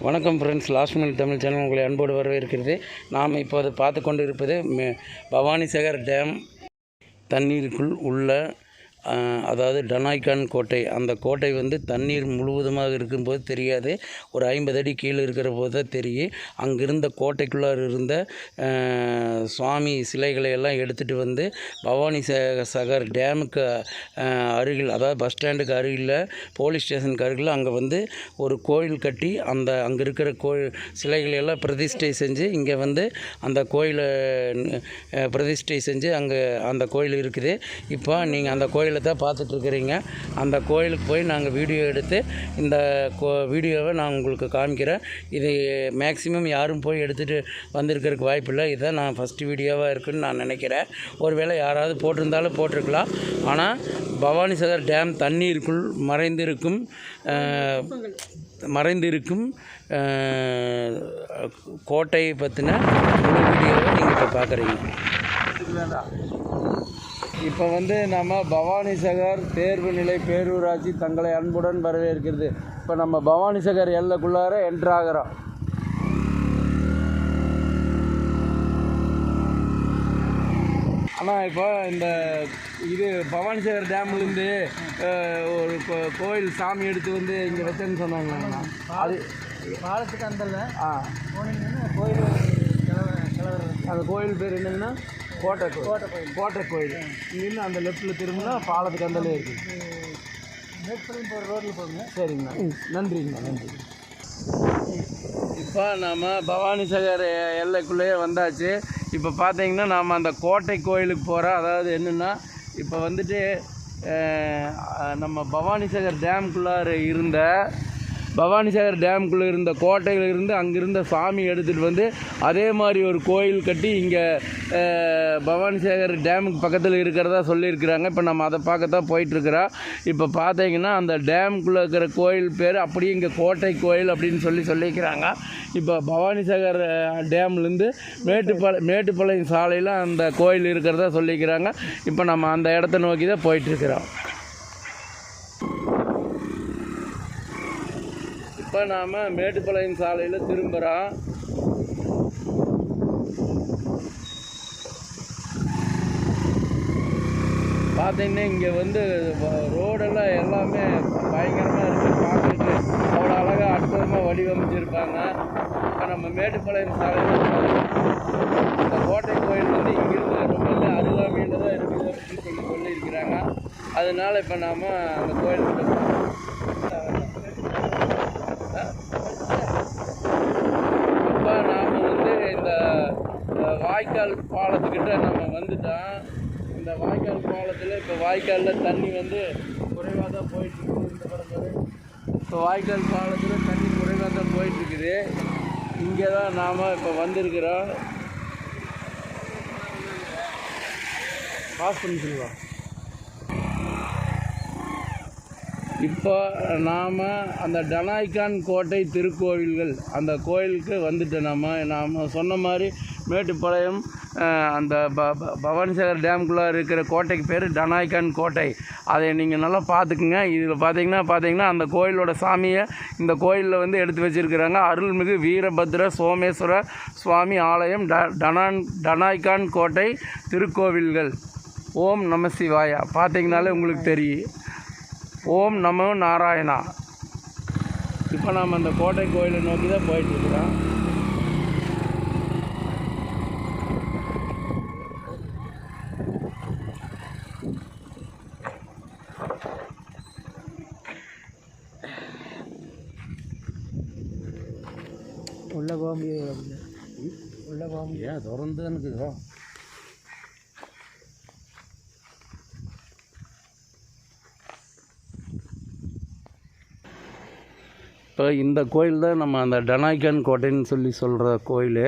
வணக்கம் friends last minute Tamil channel உங்களை அன்போடு வரவேற்கிறது. நாம் இப்போது பார்த்து கொண்டு இருப்பது மே- பவானிசாகர் டேம் தண்ணீருக்குள் உள்ள அதாவது டனாய்கான் கோட்டை. அந்த கோட்டை வந்து தண்ணீர் முழுவதுமாக இருக்கும்போது தெரியாது. ஒரு ஐம்பது அடி கீழே இருக்கிற போது தான் தெரியும். அங்கிருந்த கோட்டைக்குள்ளார இருந்த சுவாமி சிலைகளை எல்லாம் எடுத்துகிட்டு வந்து பவானி ச- சகர் டேமுக்கு அருகில் அதாவது பஸ் ஸ்டாண்டுக்கு அருகில் போலீஸ் ஸ்டேஷனுக்கு அருகில் அங்கே வந்து ஒரு கோயில் கட்டி அந்த அங்கே இருக்கிற கோயில் சிலைகளை எல்லாம் பிரதிஷ்டை செஞ்சு இங்கே வந்து அந்த கோயிலை பிரதிஷ்டை செஞ்சு அங்கே அந்த கோயில் இருக்குது. இப்போ நீங்கள் அந்த கோயிலை தான் பார்த்துட்ருக்குறீங்க. அந்த கோயிலுக்கு போய் நாங்கள் வீடியோ எடுத்து இந்த கோ வீடியோவை நான் உங்களுக்கு காமிக்கிறேன். இது மேக்ஸிமம் யாரும் போய் எடுத்துகிட்டு வந்திருக்கிறதுக்கு வாய்ப்பில்லை. இதுதான் நான் ஃபஸ்ட்டு வீடியோவாக இருக்குதுன்னு நான் நினைக்கிறேன். ஒருவேளை யாராவது போட்டிருந்தாலும் போட்டிருக்கலாம். ஆனால் பவானிசாகர் டேம் தண்ணீருக்குள் மறைந்திருக்கும் மறைந்திருக்கும் கோட்டையை பற்றின முழு வீடியோவை நீங்கள் இப்போ பார்க்குறீங்க. இப்போ வந்து நம்ம பவானி சகர் தேர்வு நிலை பேரூராட்சி தங்களை அன்புடன் வரவேற்கிறது. இப்போ நம்ம பவானி சகர் எல்லைக்குள்ளார என்ட்ரு ஆகிறோம். ஆனால் இப்போ இந்த இது பவானி சாகர் டேம்லேருந்து ஒரு கோ- கோயில் சாமி எடுத்து வந்து இங்கே வச்சேன்னு சொன்னாங்களாண்ணா அது பாலத்துக்கு அந்தல்ல. ஆ. கோயில் அந்த கோயில் பேர் என்னங்கன்னா கோட்டை கோயில் கோட்டை கோயில் கோட்டை கோயில் இங்கிருந்து அந்த லெஃப்ட்டில் திரும்பினா பாலத்துக்கு அந்தலே இருக்குது மேற்படி போகிற ரோட்டில் போங்க. சரிங்கண்ணா. நன்றிங்கண்ணா நன்றி. இப்போ நாம் பவானி சாகர் எல்லைக்குள்ளேயே வந்தாச்சு. இப்போ பார்த்தீங்கன்னா நாம் அந்த கோட்டை கோயிலுக்கு போகிறோம் அதாவது என்னென்னா இப்போ வந்துட்டு நம்ம பவானி சாகர் டேம்குள்ளார இருந்த பவானிசாகர் டேமுக்குள்ளே டேம்குள்ளே இருந்த கோட்டையிலிருந்து அங்கிருந்த சாமி எடுத்துகிட்டு வந்து அதே மாதிரி ஒரு கோயில் கட்டி இங்கே பவானிசாகர் டேமுக்கு பக்கத்தில் இருக்கிறதா சொல்லியிருக்கிறாங்க. இப்போ நம்ம அதை பார்க்க தான் போயிட்டுருக்குறோம் இப்போ பார்த்தீங்கன்னா அந்த டேமுக்குள்ளே இருக்கிற கோயில் பேர் அப்படியே இங்கே கோட்டை கோயில் அப்படின்னு சொல்லி சொல்லியிருக்கிறாங்க இப்போ பவானிசாகர் டேம்லேருந்து மேட்டுப்பாளையம் மேட்டுப்பாளையம் சாலையில் அந்த கோயில் இருக்கிறதா சொல்லியிருக்கிறாங்க இப்போ நம்ம அந்த இடத்த நோக்கி தான் போயிட்டுருக்குறோம். இப்போ நாம் மேட்டுப்பாளையம் சாலையில் திரும்புகிறோம் பார்த்தீங்கன்னா இங்கே வந்து ரோடெல்லாம் எல்லாமே பயங்கரமாக இருக்குது பார்க்குறதுக்கு அவ்வளோ அழகாக அற்புதமாக வடிவமைச்சிருப்பாங்க. இப்போ நம்ம மேட்டுப்பாளையம் சாலையில் இந்த கோட்டை கோயில் வந்து இங்கிருந்து ரொம்ப அருகாமையில் தான் இருக்குது அப்படின்னு சொல்லி சொல்லியிருக்கிறாங்க. அதனால இப்போ நாம் அந்த கோயிலுக்கு இப்போ நாம் வந்து இந்த அஹ், வாய்க்கால் பாலத்துக்கிட்ட நம்ம வந்துட்டோம். இந்த வாய்க்கால் பாலத்தில் இப்போ வாய்க்காலில் தண்ணி வந்து குறைவாக தான் போயிட்டுருக்குது இந்த இப்போ வாய்க்கால் பாலத்தில் தண்ணி குறைவாக தான் போயிட்டுருக்குது. இங்கே தான் நாம் இப்போ வந்திருக்கிறோம். பாஸ் பண்ணி சொல்லுவா. இப்போ நாம் அந்த டனாய்கான் கோட்டை திருக்கோவில்கள் அந்த கோயிலுக்கு வந்துட்டு நம்ம நாம் சொன்ன மாதிரி மேட்டுப்பாளையம் அந்த ப ப- பவானிசாகர் டேம்குள்ளே இருக்கிற கோட்டைக்கு பேர் டனாய்கான் கோட்டை. அதை நீங்கள் நல்லா பார்த்துக்குங்க. இதில் பார்த்தீங்கன்னா பார்த்தீங்கன்னா அந்த கோயிலோட சாமியை இந்த கோயிலில் வந்து எடுத்து வச்சுருக்கிறாங்க. அருள்மிகு வீரபத்ர சோமேஸ்வர சுவாமி ஆலயம் ட டனான் டனாய்கான் கோட்டை திருக்கோவில்கள். ஓம் நம சிவாயா. பார்த்தீங்கனாலே உங்களுக்கு தெரியும். ஓம் நமோ நாராயணா. இப்போ நாம் அந்த கோட்டை கோயிலை நோக்கி தான் போயிட்டுருக்குறோம் போக முடியாது உள்ளே போக முடியாது ஏன் திறந்து இருக்குதோ இப்போ இந்த கோயில் தான் நம்ம அந்த டனாய்கான் கோட்டைன்னு சொல்லி சொல்கிற கோயில்.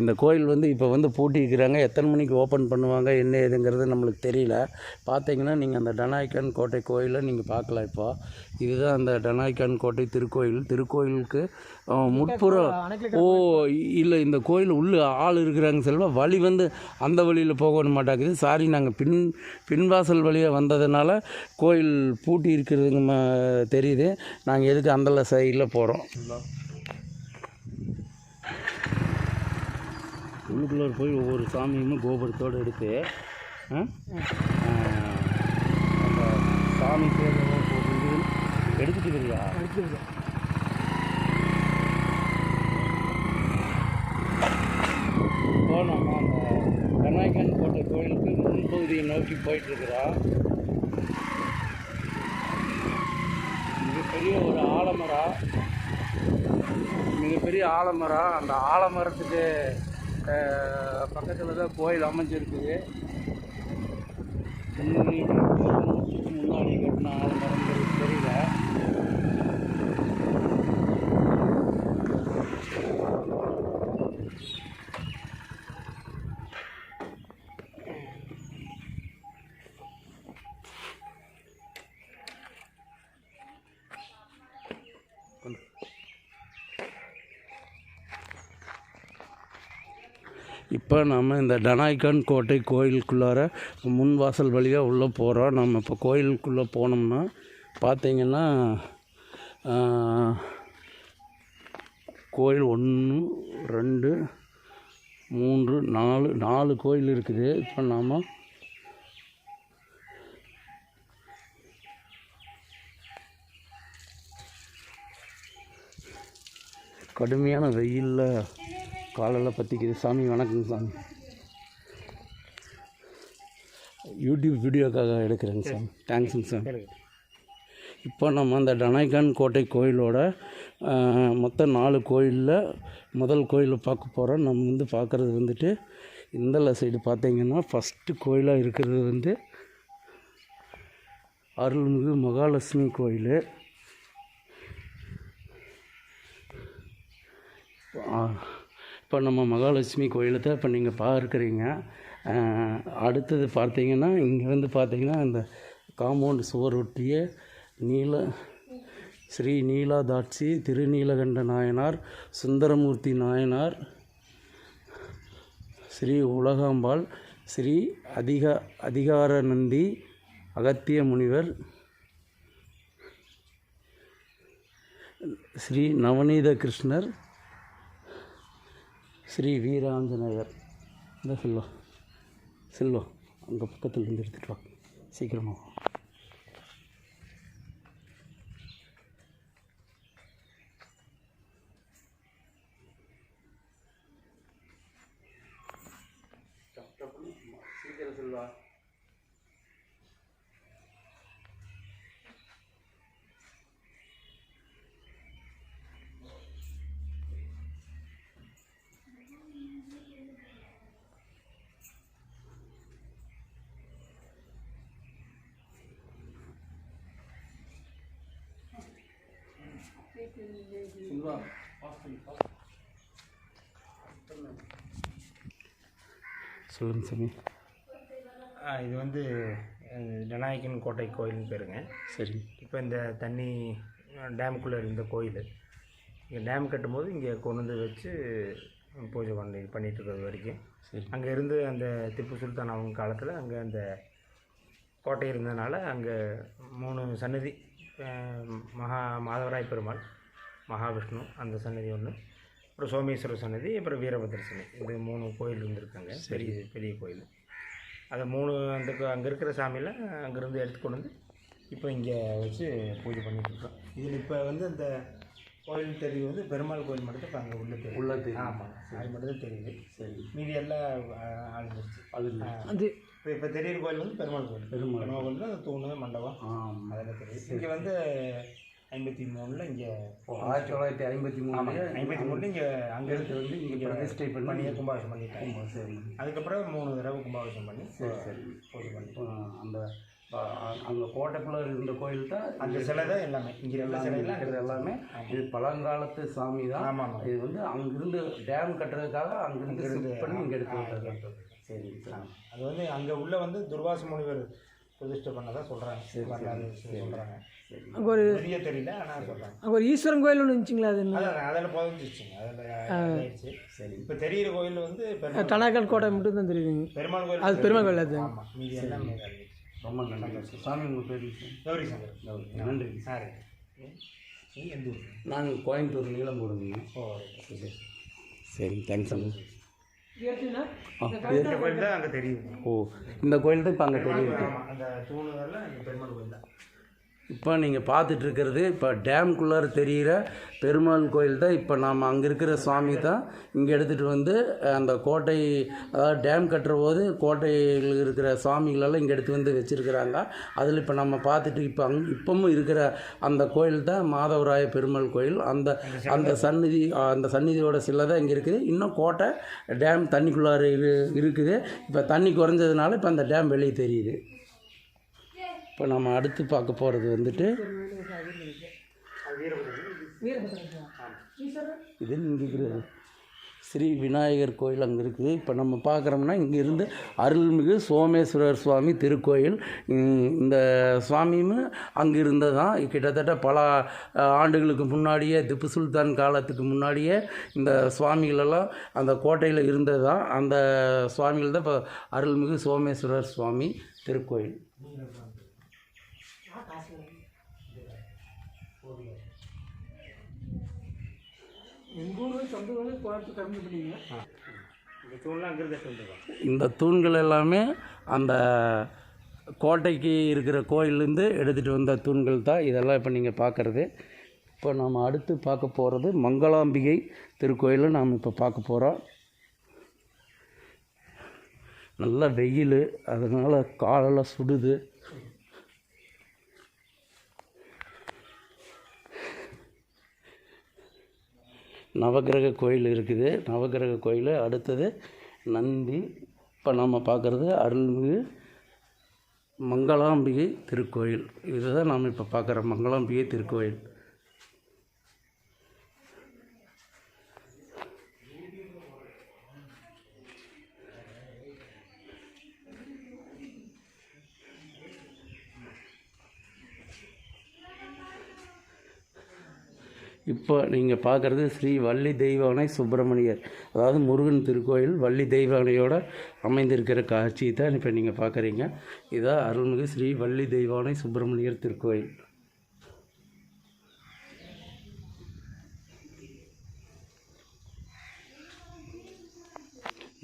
இந்த கோயில் வந்து இப்போ வந்து பூட்டியிருக்கிறாங்க. எத்தனை மணிக்கு ஓப்பன் பண்ணுவாங்க என்ன ஏதுங்கிறது நம்மளுக்கு தெரியல. பார்த்தீங்கன்னா நீங்கள் அந்த டனாய்கான் கோட்டை கோயிலை நீங்கள் பார்க்கலாம் இப்போ. இதுதான் அந்த டனாய்கான் கோட்டை திருக்கோயில். திருக்கோயிலுக்கு முற்புறம் ஓ இல்லை இந்த கோயில் உள்ள ஆள் இருக்கிறாங்க செல்வா. வழி வந்து அந்த வழியில் போக மாட்டாக்குது. சாரி நாங்கள் பின் பின்வாசல் வழியாக வந்ததுனால கோயில் பூட்டி இருக்கிறதுங்க தெரியுது. நாங்கள் எதுக்கு அந்த சைடில் உள்ளே போகிறோம் உள்ளுக்குள்ளே போய் ஒவ்வொரு சாமியும் கோபுரத்தோடு எடுத்து அந்த சாமி பேர் எடுத்துக்கிறியா எடுத்துக்கிறேன் போனோம். அந்த கண்ணாய்க்கன் கோட்டை கோயிலுக்கு முன்பகுதியை நோக்கி போயிட்டுருக்குறா பெரிய ஆலமரம் அந்த ஆலமரத்துக்கு பக்கத்தில் தான் கோயில் அமைஞ்சிருக்குது முன்னாடி கட்டின ஆலமரம் தெரியல இப்போ நம்ம இந்த டனாய்கான் கோட்டை கோயிலுக்குள்ளார முன் வாசல் வழியாக உள்ளே போகிறோம் நம்ம இப்போ கோயிலுக்குள்ளே போனோம்னா பார்த்தீங்கன்னா கோயில் ஒன்று ரெண்டு மூன்று நாலு நாலு கோயில் இருக்குது. இப்போ நாம் கடுமையான வெயிலில் காலெல்லாம் பற்றிக்குது சாமி வணக்கங்க சாமி. யூடியூப் வீடியோக்காக எடுக்கிறேங்க சாமி. தேங்க்ஸுங்க சாமி. இப்போ நம்ம அந்த டனாய்கான் கோட்டை கோயிலோட மொத்தம் நாலு கோயிலில் முதல் கோயிலை பார்க்க போகிறோம் நம்ம வந்து பார்க்குறது வந்துட்டு இந்த சைடு பார்த்தீங்கன்னா ஃபஸ்ட்டு கோயிலாக இருக்கிறது வந்து அருள்மிகு மகாலட்சுமி கோயில். இப்போ நம்ம மகாலட்சுமி கோயிலை தான் இப்போ நீங்கள் பார்க்குறீங்க. அடுத்தது பார்த்தீங்கன்னா இங்கேருந்து பார்த்தீங்கன்னா இந்த காம்பவுண்ட் சுவர் ஒட்டிய நீல ஸ்ரீ நீலாதாட்சி திருநீலகண்ட நாயனார் சுந்தரமூர்த்தி நாயனார் ஸ்ரீ உலகாம்பாள் ஸ்ரீ அதிக அதிகார நந்தி அகத்திய முனிவர் ஸ்ரீ நவநீத கிருஷ்ணர் ஸ்ரீ வீராஞ்சநேயர். இந்த செல்வம் செல்வம் அங்கே பக்கத்தில் இருந்து எடுத்துகிட்டு வா. சீக்கிரமாக வா. சீக்கிரம் செல்வா சொல்லுங்கள் சாமி. இது வந்து அஹ், ஜனநாயகன் கோட்டை கோயில்னு பேருங்க. சரி. இப்போ இந்த தண்ணி டேமுக்குள்ளே இருந்த கோயில். இங்கே டேம் கட்டும்போது இங்கே கொண்டு வந்து வச்சு பூஜை பண்ணி பண்ணிட்டு இருக்கிறது வரைக்கும். சரி. அங்கே இருந்து அந்த திப்பு சுல்தான் அவங்க காலத்தில் அங்கே அந்த கோட்டை இருந்ததுனால அங்கே மூணு சன்னதி மகா மாதவராய பெருமாள் மகாவிஷ்ணு அந்த சன்னதி ஒன்று அப்புறம் சோமேஸ்வரர் சன்னதி அப்புறம் வீரபத்ர சன்னதி. இது மூணு கோயில் இருந்திருக்காங்க. பெரிய பெரிய கோயில். அதை மூணு அந்த அங்கே இருக்கிற சாமியில் அங்கேருந்து எடுத்து கொண்டு வந்து இப்போ இங்கே வச்சு பூஜை பண்ணிட்டு இருக்கோம். இதில் இப்போ வந்து அந்த கோயில் தெரியுது வந்து பெருமாள் கோயில் மட்டும் தான் இப்போ அங்கே உள்ள தெரியும் உள்ள தெரியுது. ஆமாம் அது மட்டும் தான் தெரியுது. சரி. மீதி எல்லாம் அழிஞ்சிருச்சு. அது அது. இப்போ இப்போ தெரியுற கோயில் வந்து பெருமாள் கோயில். பெருமாள். பெருமாள் கோயில். தான் தூணு மண்டபம். ஆமாம் அதெல்லாம் தெரியுது. இங்கே வந்து ஐம்பத்தி மூணில் இங்கே ஆயிரத்தி தொள்ளாயிரத்தி ஐம்பத்தி மூணு ஐம்பத்தி மூணில் இங்கே அங்கே எடுத்து வந்து இங்கே பிரதிஷ்டை பண்ணி பண்ணி கும்பாபிஷம் பண்ணிட்டாங்க. சரி அதுக்கப்புறம் மூணு தடவை கும்பாபிஷம் பண்ணி சரி சரி. பூஜை பண்ணி. அந்த அங்கே கோட்டைக்குள்ளே இருந்த கோயில் தான் அந்த சிலை தான் எல்லாமே. இங்கே எல்லா இருக்கிறது எல்லாமே. இது பழங்காலத்து சாமி தான். ஆமாம். இது வந்து அங்கிருந்து டேம் கட்டுறதுக்காக அங்கிருந்து பண்ணி இங்கே எடுத்து விட்டாங்க சரி சார். அது வந்து அங்கே உள்ள வந்து துர்வாச முனிவர் பிரதிஷ்டை பண்ணதா சொல்கிறாங்க வரலாறு சொல்கிறாங்க அங்கே ஒரு பெரிய தெரியல ஆனால் சொல்கிறாங்க அங்கே ஒரு ஈஸ்வரன் கோயில் ஒன்று இருந்துச்சுங்களா அது அதில் புதஞ்சிச்சுங்க அதில் சரி இப்போ தெரியிற கோயில் வந்து டனாக்கல் கோட்டை மட்டும் தான் தெரியுதுங்க. பெருமாள் கோயில் அது பெருமாள் கோயில் அது. ஆமாம் மீதி எல்லாம். ரொம்ப நன்றி சாமி உங்கள் பேர் கௌரி சங்கர். நன்றி. சார். நீங்கள் எந்த ஊர்? நாங்கள் கோயம்புத்தூர் நீளம் போடுங்க ஓ சரி தேங்க்ஸ் இந்த கோயில் தான் அங்கே தெரியும். ஓ இந்த கோயில் தான் இப்போ அங்கே தெரியுது. ஆமாம் அந்த அந்த பெருமாள் கோயில் தான். இப்போ நீங்கள் பார்த்துட்ருக்கிறது இப்போ டேம்குள்ளார தெரிகிற பெருமாள் கோயில் தான். இப்போ நாம் அங்கே இருக்கிற சுவாமி தான். இங்கே எடுத்துகிட்டு வந்து அந்த கோட்டை அதாவது டேம் கட்டுற போது கோட்டையில் இருக்கிற சுவாமிகளெல்லாம் இங்கே எடுத்து வந்து வச்சுருக்கிறாங்க. அதில் இப்போ நம்ம பார்த்துட்டு இப்போ அங் இப்பவும் இருக்கிற அந்த கோயில் தான் மாதவராய பெருமாள் கோயில். அந்த அந்த சந்நிதி அந்த சந்நிதியோட சிலை தான் இங்கே இருக்குது. இன்னும் கோட்டை டேம் தண்ணிக்குள்ளார இரு இருக்குது. இப்போ தண்ணி குறைஞ்சதுனால இப்போ அந்த டேம் வெளியே தெரியுது. இப்போ நம்ம அடுத்து பார்க்க போகிறது வந்துட்டு இது இங்கே இருக்கிறது ஸ்ரீ விநாயகர் கோயில் அங்கே இருக்குது. இப்போ நம்ம பார்க்குறோம்னா இங்கேருந்து அருள்மிகு சோமேஸ்வரர் சுவாமி திருக்கோயில். இந்த சுவாமியும் அங்கே இருந்ததான் கிட்டத்தட்ட பல ஆண்டுகளுக்கு முன்னாடியே திப்பு சுல்தான் காலத்துக்கு முன்னாடியே இந்த சுவாமிகளெல்லாம் அந்த கோட்டையில் இருந்ததான் அந்த சுவாமிகள் தான் இப்போ அருள்மிகு சோமேஸ்வரர் சுவாமி திருக்கோயில். இந்த தூண்கள் எல்லாமே அந்த கோட்டைக்கு இருக்கிற கோயிலேருந்து எடுத்துகிட்டு வந்த தூண்கள் தான் இதெல்லாம் இப்போ நீங்கள் பார்க்குறது இப்போ நம்ம அடுத்து பார்க்க போகிறது மங்களாம்பிகை திருக்கோயிலை நாம் இப்போ பார்க்க போகிறோம் நல்ல வெயில் அதனால் காலெல்லாம் சுடுது. நவக்கிரக கோயில் இருக்குது. நவக்கிரக கோயில். அடுத்தது நந்தி. இப்போ நம்ம பார்க்குறது அருள்மிகு மங்களாம்பிகை திருக்கோயில். இதுதான் நாம் இப்போ பார்க்குற மங்களாம்பிகை திருக்கோயில். இப்போ நீங்கள் பார்க்குறது ஸ்ரீ வள்ளி தெய்வானை சுப்பிரமணியர். அதாவது முருகன் திருக்கோயில் வள்ளி தெய்வானையோட அமைந்திருக்கிற காட்சியை தான் இப்போ நீங்கள் பார்க்குறீங்க இதான் அருள்மிகு ஸ்ரீ வள்ளி தெய்வானை சுப்பிரமணியர் திருக்கோயில்.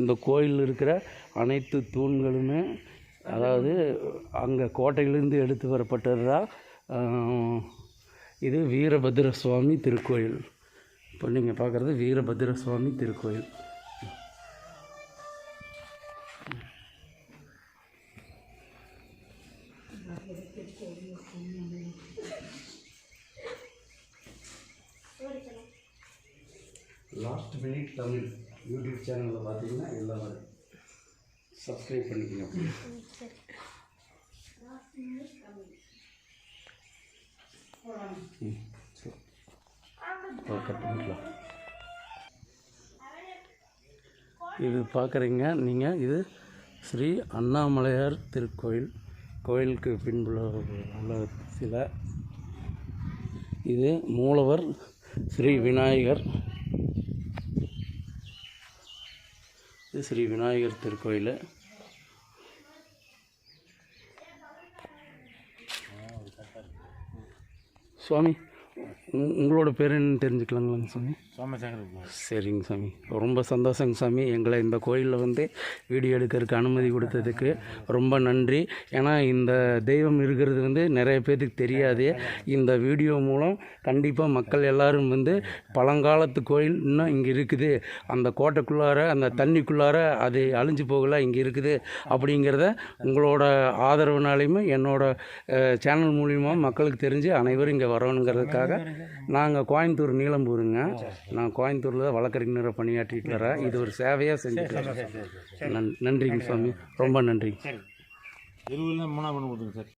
இந்த கோயிலில் இருக்கிற அனைத்து தூண்களுமே அதாவது அங்கே கோட்டையிலேருந்து எடுத்து வரப்பட்டது தான் இது வீரபத்திர சுவாமி திருக்கோயில். இப்போ நீங்கள் பார்க்குறது வீரபத்திர சுவாமி திருக்கோயில். லாஸ்ட் மினிட் தமிழ் யூடியூப் சேனலில் பார்த்தீங்கன்னா எல்லாம் வரும். சப்ஸ்கிரைப் பண்ணிக்கங்க. பண்ணிக்கலாம். இது பார்க்குறீங்க நீங்கள் இது ஸ்ரீ அண்ணாமலையார் திருக்கோயில். கோயிலுக்கு பின்புள்ள உள்ள சில. இது மூலவர் ஸ்ரீ விநாயகர். இது ஸ்ரீ விநாயகர் திருக்கோயில். சுவாமி உங்- உங்களோட பேர் என்னன்னு தெரிஞ்சுக்கலாங்களாங்க சுவாமி சோமசேகர் சரிங்க சாமி. ரொம்ப சந்தோஷங்க சாமி. எங்களை இந்த கோயிலில் வந்து வீடியோ எடுக்கிறதுக்கு அனுமதி கொடுத்ததுக்கு ரொம்ப நன்றி. ஏன்னா இந்த தெய்வம் இருக்கிறது வந்து நிறைய பேர்த்துக்கு தெரியாது. இந்த வீடியோ மூலம் கண்டிப்பாக மக்கள் எல்லாரும் வந்து பழங்காலத்து கோயில் இன்னும் இங்கே இருக்குது. அந்த கோட்டைக்குள்ளார அந்த தண்ணிக்குள்ளார அது அழிஞ்சு போகல இங்கே இருக்குது அப்படிங்கிறத உங்களோட ஆதரவுனாலையுமே என்னோட சேனல் மூலிமா மக்களுக்கு தெரிஞ்சு அனைவரும் இங்கே வரணுங்கிறதுக்காக நாங்கள் கோயம்புத்தூர் நீலம்பூருங்க. நான் கோயம்புத்தூரில் வழக்கறிஞரை பணியாற்றிட்டு வரேன். இது ஒரு சேவையாக செஞ்சுட்டு நன்றிங்க சுவாமி. ரொம்ப நன்றி. இருபதுல மூணா பண்ணி கொடுத்துங்க சார்.